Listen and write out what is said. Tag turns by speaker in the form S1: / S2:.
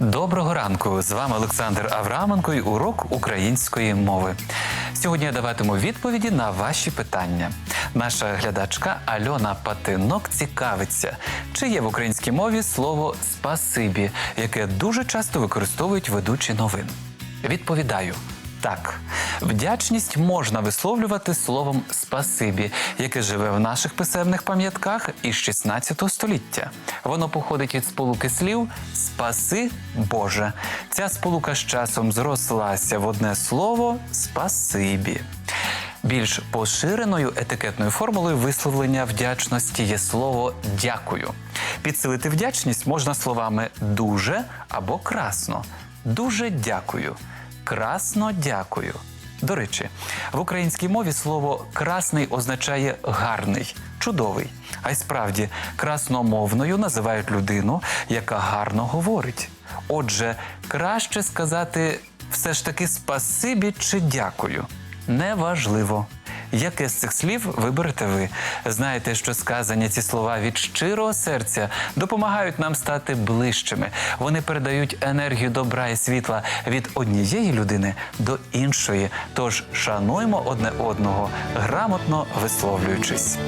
S1: ранку! З вами Олександр Авраменко і урок української мови. Сьогодні я даватиму відповіді на ваші питання. Наша глядачка Альона Патинок цікавиться, чи є в українській мові слово спасибі, яке дуже часто використовують ведучі новин. Відповідаю. Так, вдячність можна висловлювати словом спасибі, яке живе в наших писемних пам'ятках із 16 століття. Воно походить від сполуки слів спаси Боже. Ця сполука з часом зрослася в одне слово спасибі. Більш поширеною етикетною формулою висловлення вдячності є слово дякую. Підсилити вдячність можна словами дуже або красно. Дуже дякую. Красно дякую. До речі, в українській мові слово красний означає гарний, чудовий. А й справді красномовною називають людину, яка гарно говорить. Отже, краще сказати все ж таки спасибі чи дякую. Неважливо. Яке з цих слів виберете ви? Знаєте, що сказані ці слова від щирого серця допомагають нам стати ближчими. Вони передають енергію добра і світла від однієї людини до іншої. Тож шануймо одне одного, грамотно висловлюючись.